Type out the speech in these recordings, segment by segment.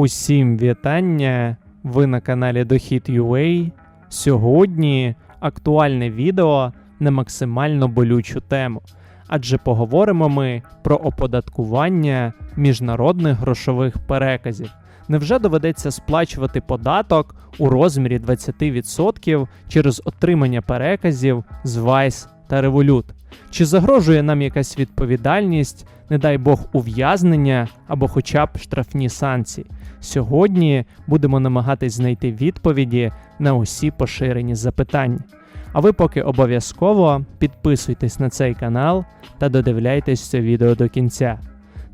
Усім вітання! Ви на каналі Дохід.ua. Сьогодні актуальне відео на максимально болючу тему. Адже поговоримо ми про оподаткування міжнародних грошових переказів. Невже доведеться сплачувати податок у розмірі 20% через отримання переказів з Vice та Revolut? Чи загрожує нам якась відповідальність, не дай Бог, ув'язнення або хоча б штрафні санкції? Сьогодні будемо намагатись знайти відповіді на усі поширені запитання. А ви поки обов'язково підписуйтесь на цей канал та додивляйтесь це відео до кінця.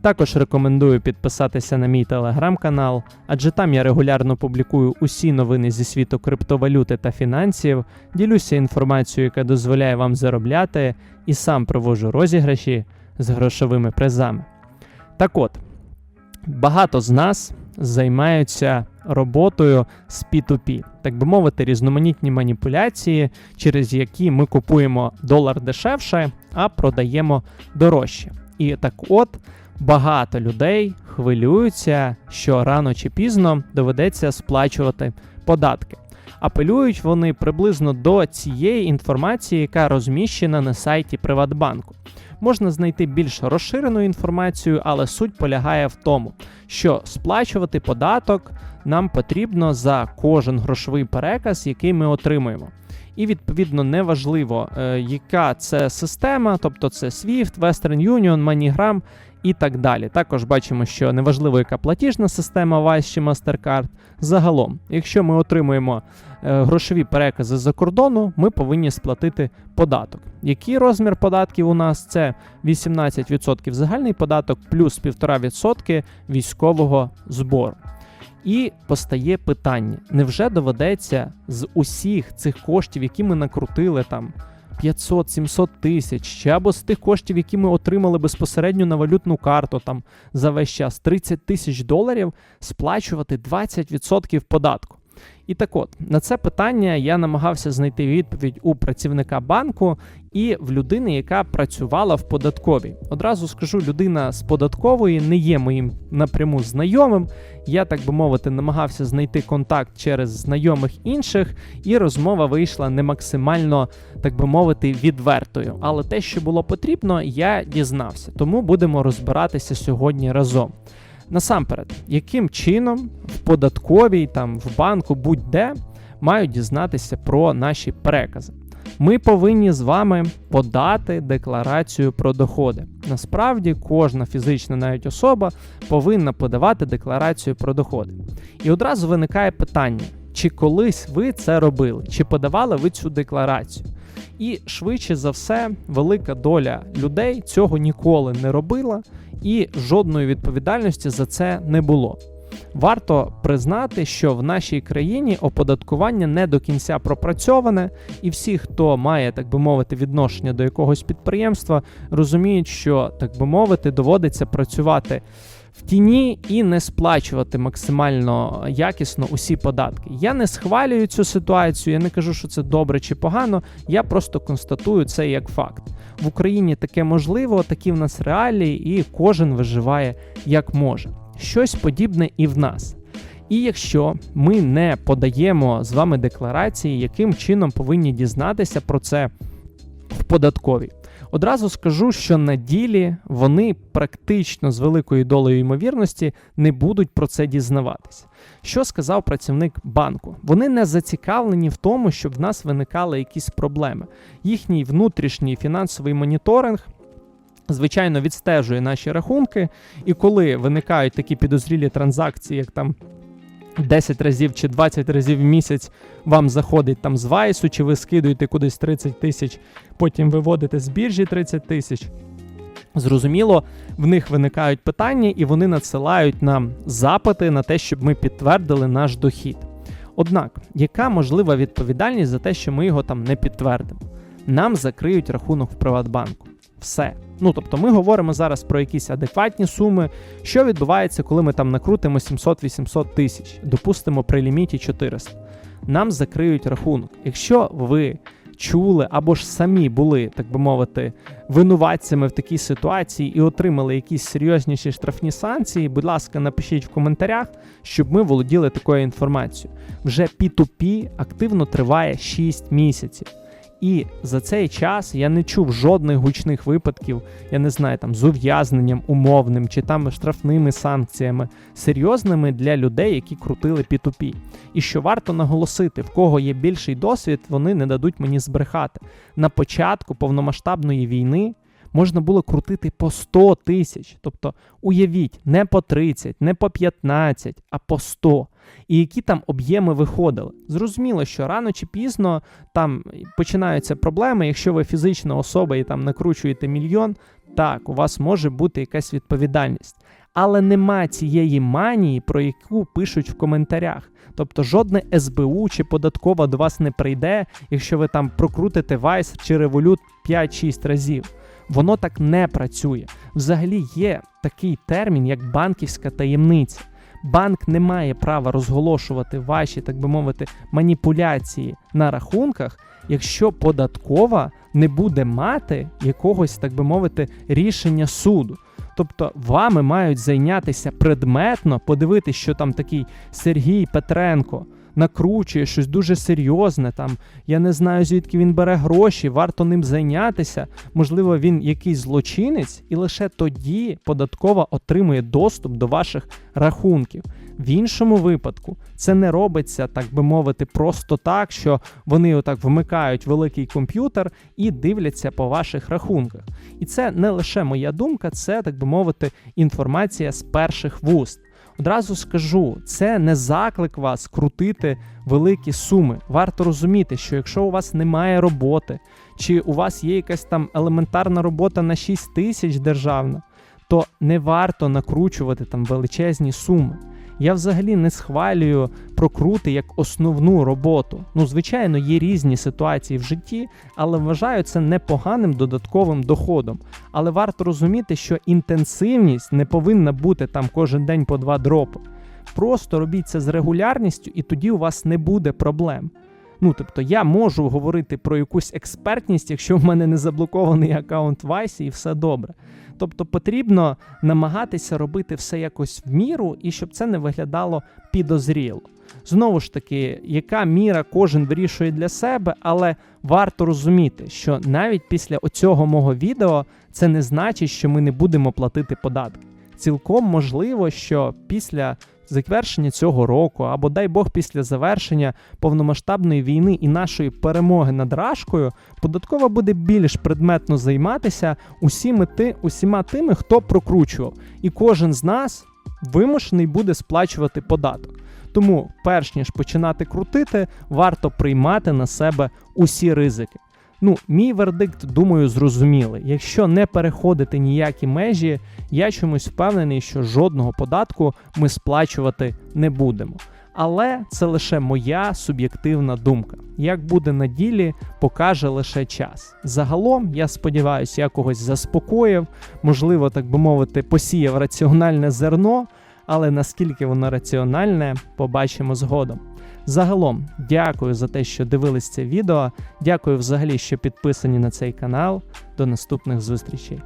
Також рекомендую підписатися на мій телеграм-канал, адже там я регулярно публікую усі новини зі світу криптовалюти та фінансів, ділюся інформацією, яка дозволяє вам заробляти, і сам проводжу розіграші з грошовими призами. Так от, багато з нас займаються роботою з P2P, так би мовити, різноманітні маніпуляції, через які ми купуємо долар дешевше, а продаємо дорожче. І так от багато людей хвилюються, що рано чи пізно доведеться сплачувати податки. Апелюють вони приблизно до цієї інформації, яка розміщена на сайті Приватбанку. Можна знайти більш розширену інформацію, але суть полягає в тому, що сплачувати податок нам потрібно за кожен грошовий переказ, який ми отримуємо. І відповідно неважливо, е, яка це система, тобто це SWIFT, Western Union, MoneyGram і так далі. Також бачимо, що неважливо, яка платіжна система Wise чи MasterCard. Загалом, якщо ми отримуємо е, грошові перекази за кордону, ми повинні сплатити податок. Який розмір податків у нас? Це 18% загальний податок плюс 1,5% військового збору. І постає питання: невже доведеться з усіх цих коштів, які ми накрутили там 500-700 тисяч, чи або з тих коштів, які ми отримали безпосередньо на валютну карту там за весь час 30 тисяч доларів, сплачувати 20% податку? І так от, на це питання я намагався знайти відповідь у працівника банку і в людини, яка працювала в податковій. Одразу скажу, людина з податкової не є моїм напряму знайомим. Я, так би мовити, намагався знайти контакт через знайомих інших, і розмова вийшла не максимально, так би мовити, відвертою. Але те, що було потрібно, я дізнався. Тому будемо розбиратися сьогодні разом. Насамперед, яким чином в податковій, там в банку, будь-де мають дізнатися про наші перекази. Ми повинні з вами подати декларацію про доходи. Насправді, кожна фізична навіть особа повинна подавати декларацію про доходи. І одразу виникає питання: чи колись ви це робили, чи подавали ви цю декларацію? І швидше за все, велика доля людей цього ніколи не робила, і жодної відповідальності за це не було. Варто признати, що в нашій країні оподаткування не до кінця пропрацьоване, і всі, хто має, так би мовити, відношення до якогось підприємства, розуміють, що, так би мовити, доводиться працювати в тіні і не сплачувати максимально якісно усі податки. Я не схвалюю цю ситуацію, я не кажу, що це добре чи погано. Я просто констатую це як факт. В Україні таке можливо, такі в нас реалії, і кожен виживає як може. Щось подібне і в нас. І якщо ми не подаємо з вами декларації, яким чином повинні дізнатися про це в податковій. Одразу скажу, що на ділі вони практично з великою долею ймовірності не будуть про це дізнаватися. Що сказав працівник банку? Вони не зацікавлені в тому, щоб в нас виникали якісь проблеми. Їхній внутрішній фінансовий моніторинг. Звичайно, відстежує наші рахунки, і коли виникають такі підозрілі транзакції, як там 10 разів чи 20 разів в місяць вам заходить там з Вайсу, чи ви скидуєте кудись 30 тисяч, потім виводите з біржі 30 тисяч. Зрозуміло, в них виникають питання, і вони надсилають нам запити на те, щоб ми підтвердили наш дохід. Однак, яка можлива відповідальність за те, що ми його там не підтвердимо? Нам закриють рахунок в Приватбанку. Все. Ну тобто, ми говоримо зараз про якісь адекватні суми. Що відбувається, коли ми там накрутимо 700-800 тисяч, допустимо при ліміті 400. Нам закриють рахунок. Якщо ви чули або ж самі були, так би мовити, винуватцями в такій ситуації і отримали якісь серйозніші штрафні санкції, будь ласка, напишіть в коментарях, щоб ми володіли такою інформацією. Вже P2P активно триває 6 місяців. І за цей час я не чув жодних гучних випадків, я не знаю, там з ув'язненням умовним чи там штрафними санкціями, серйозними для людей, які крутили P2P. І що варто наголосити, в кого є більший досвід, вони не дадуть мені збрехати. На початку повномасштабної війни можна було крутити по 100 тисяч. Тобто, уявіть, не по 30, не по 15, а по 100. І які там об'єми виходили. Зрозуміло, що рано чи пізно там починаються проблеми. Якщо ви фізична особа і там накручуєте мільйон, так, у вас може бути якась відповідальність. Але нема цієї манії, про яку пишуть в коментарях. Тобто жодне СБУ чи податкова до вас не прийде, якщо ви там прокрутите Vice чи Revolut 5-6 разів. Воно так не працює. Взагалі є такий термін, як банківська таємниця. Банк не має права розголошувати ваші, так би мовити, маніпуляції на рахунках, якщо податкова не буде мати якогось, так би мовити, рішення суду. Тобто вами мають зайнятися предметно, подивитися, що там такий Сергій Петренко накручує щось дуже серйозне. Там я не знаю, звідки він бере гроші, варто ним зайнятися. Можливо, він якийсь злочинець, і лише тоді податкова отримує доступ до ваших рахунків. В іншому випадку це не робиться, так би мовити, просто так, що вони отак вмикають великий комп'ютер і дивляться по ваших рахунках. І це не лише моя думка, це так би мовити, інформація з перших вуст. Одразу скажу, це не заклик вас крутити великі суми. Варто розуміти, що якщо у вас немає роботи, чи у вас є якась там елементарна робота на 6 тисяч державна, то не варто накручувати там величезні суми. Я взагалі не схвалюю прокрути як основну роботу. Ну, звичайно, є різні ситуації в житті, але вважаю це непоганим додатковим доходом. Але варто розуміти, що інтенсивність не повинна бути там кожен день по два дропи. Просто робіть це з регулярністю, і тоді у вас не буде проблем. Ну, тобто, я можу говорити про якусь експертність, якщо в мене не заблокований аккаунт Vice і все добре. Тобто потрібно намагатися робити все якось в міру і щоб це не виглядало підозріло. Знову ж таки, яка міра кожен вирішує для себе, але варто розуміти, що навіть після оцього мого відео це не значить, що ми не будемо платити податки. Цілком можливо, що після завершення цього року, або дай Бог після завершення повномасштабної війни і нашої перемоги над Рашкою, податкова буде більш предметно займатися усіми ти, усіма тими, хто прокручував, і кожен з нас вимушений буде сплачувати податок. Тому, перш ніж починати крутити, варто приймати на себе усі ризики. Ну, мій вердикт, думаю, зрозумілий. Якщо не переходити ніякі межі, я чомусь впевнений, що жодного податку ми сплачувати не будемо. Але це лише моя суб'єктивна думка. Як буде на ділі, покаже лише час. Загалом, я сподіваюся, я когось заспокоїв, можливо, так би мовити, посіяв раціональне зерно, але наскільки воно раціональне, побачимо згодом. Загалом, дякую за те, що дивились це відео. Дякую взагалі, що підписані на цей канал. До наступних зустрічей.